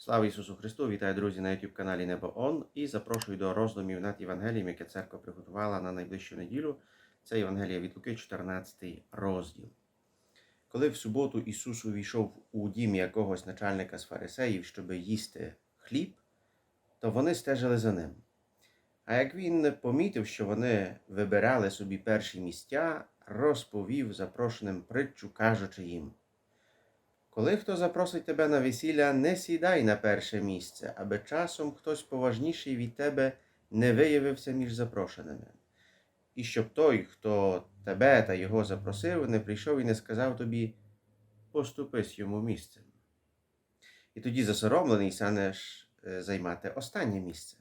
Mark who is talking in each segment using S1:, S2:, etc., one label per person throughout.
S1: Слава Ісусу Христу! Вітаю, друзі, на YouTube каналі Небо Он і запрошую до роздумів над Євангелієм, яке церква приготувала на найближчу неділю. Це Євангелія від Луки, 14 розділ. Коли в суботу Ісус увійшов у дім якогось начальника з фарисеїв, щоб їсти хліб, то вони стежили за ним. А як він помітив, що вони вибирали собі перші місця, розповів запрошеним притчу, кажучи їм. Коли хто запросить тебе на весілля, не сідай на перше місце, аби часом хтось поважніший від тебе не виявився між запрошеними. І щоб той, хто тебе та його запросив, не прийшов і не сказав тобі поступись йому місцем. І тоді засоромлений станеш е, займати останнє місце.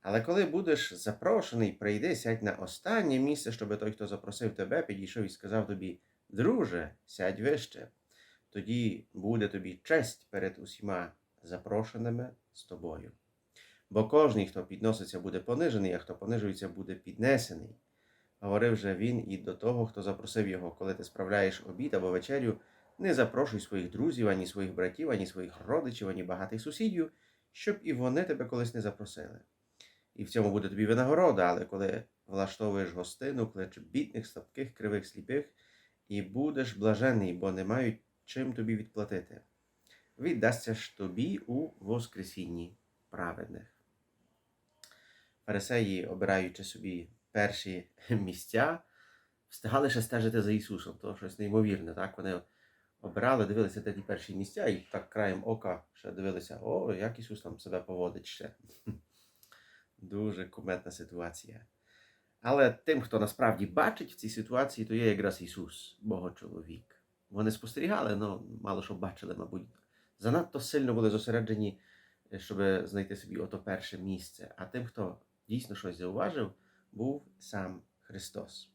S1: Але коли будеш запрошений, прийди, сядь на останнє місце, щоб той, хто запросив тебе, підійшов і сказав тобі: Друже, сядь вище. Тоді буде тобі честь перед усіма запрошеними з тобою. Бо кожний, хто підноситься, буде понижений, а хто понижується, буде піднесений. Говорив же він і до того, хто запросив його, коли ти справляєш обід або вечерю, не запрошуй своїх друзів, ані своїх братів, ані своїх родичів, ані багатих сусідів, щоб і вони тебе колись не запросили. І в цьому буде тобі винагорода, але коли влаштовуєш гостину, клич бідних, слабких, кривих, сліпих, і будеш блажений, бо не мають чим тобі відплатити. Віддасться ж тобі у Воскресінні праведних. Фарисеї, обираючи собі перші місця, встигали ще стежити за Ісусом. То щось неймовірне. Так? Вони обирали, дивилися ті перші місця, і так краєм ока ще дивилися, о, як Ісус там себе поводить ще. Дуже куметна ситуація. Але тим, хто насправді бачить в цій ситуації, то є якраз Ісус, Богочоловік. Вони спостерігали, але мало що бачили, мабуть. Занадто сильно були зосереджені, щоб знайти собі ото перше місце. А тим, хто дійсно щось зауважив, був сам Христос.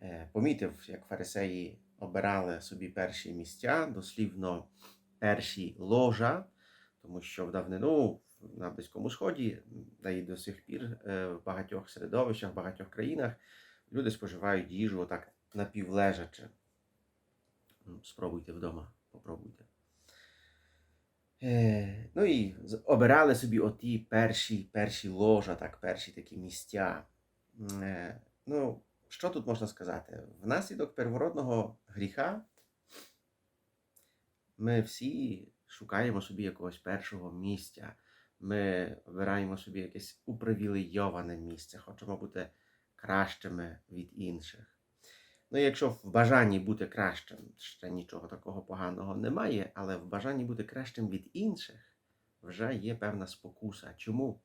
S1: Е, Помітив, як фарисеї обирали собі перші місця, дослівно перші ложа, тому що в давнину на Близькому Сході, та й до сих пір е, в багатьох середовищах, в багатьох країнах люди споживають їжу отак напівлежачи. Спробуйте вдома, попробуйте. Е, ну і обирали собі оті перші, перші ложа, так, перші такі місця. Е, ну, що тут можна сказати? Внаслідок первородного гріха ми всі шукаємо собі якогось першого місця. Ми обираємо собі якесь упривілейоване місце, хочемо бути кращими від інших. Ну, якщо в бажанні бути кращим, ще нічого такого поганого немає, але в бажанні бути кращим від інших вже є певна спокуса. Чому?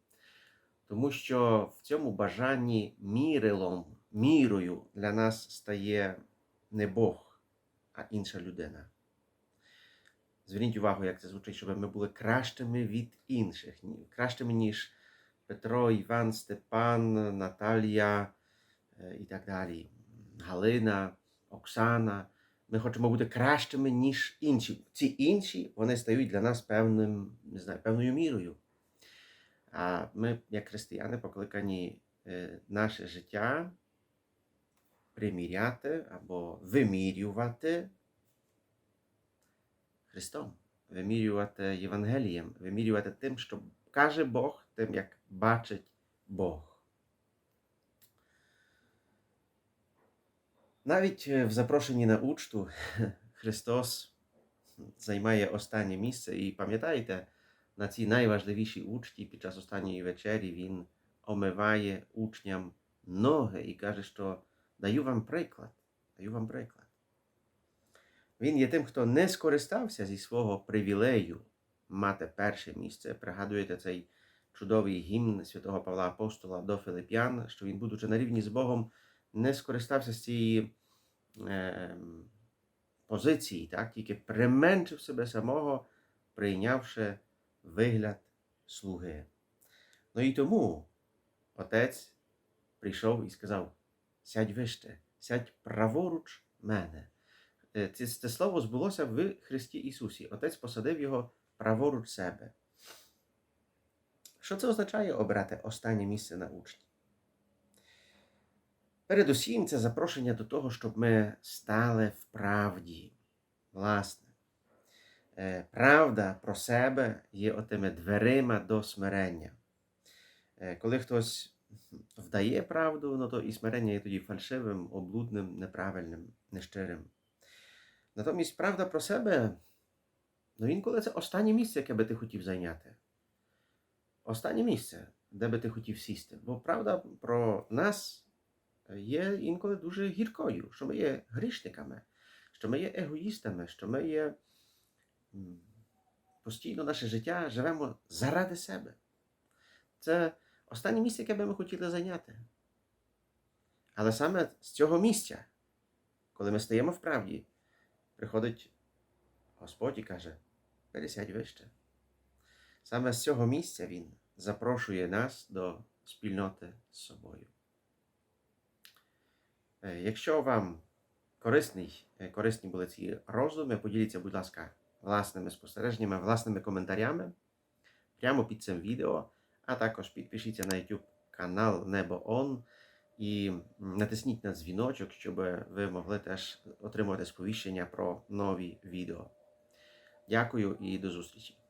S1: Тому що в цьому бажанні мірилом, мірою для нас стає не Бог, а інша людина. Зверніть увагу, як це звучить, щоб ми були кращими від інших, кращими, ніж Петро, Іван, Степан, Наталія е, і так далі. Галина, Оксана. Ми хочемо бути кращими, ніж інші. Ці інші вони стають для нас певним, не знаю, певною мірою. А ми, як християни, покликані е, наше життя приміряти або вимірювати Христом, вимірювати Євангелієм, вимірювати тим, що каже Бог, тим, як бачить Бог. Навіть е, в запрошенні на учту Христос займає останнє місце. І пам'ятаєте, на цій найважливішій учті під час останньої вечері Він омиває учням ноги і каже, що даю вам приклад. Даю вам приклад. Він є тим, хто не скористався зі свого привілею мати перше місце. Пригадуєте цей чудовий гімн святого Павла Апостола до Филип'ян, що він, будучи на рівні з Богом, не скористався з цієї позиції, так? тільки применшив себе самого, прийнявши вигляд слуги. Ну і тому отець прийшов і сказав: сядь вище, сядь праворуч мене. Е, Це, це слово збулося в Христі Ісусі. Отець посадив його праворуч себе. Що це означає обрати останнє місце на учні? Передусім, це запрошення до того, щоб ми стали в правді. Власне, Е, Правда про себе є отими дверима до смирення. Е, Коли хтось вдає правду, ну то і смирення є тоді фальшивим, облудним, неправильним, нещирим. Натомість правда про себе, ну інколи це останнє місце, яке би ти хотів зайняти. Останнє місце, де би ти хотів сісти. Бо правда про нас є інколи дуже гіркою, що ми є грішниками, що ми є егоїстами, що ми є постійно наше життя живемо заради себе. Це останнє місце, яке би ми хотіли зайняти. Але саме з цього місця, коли ми стаємо в правді, приходить Господь і каже: пересядь вище. Саме з цього місця Він запрошує нас до спільноти з собою. Е, Якщо вам корисний, е, корисні були ці роздуми, поділіться, будь ласка, власними спостереженнями, власними коментарями прямо під цим відео, а також підпишіться на YouTube канал Небо Он і натисніть на дзвіночок, щоб ви могли теж отримувати сповіщення про нові відео. Дякую і до зустрічі!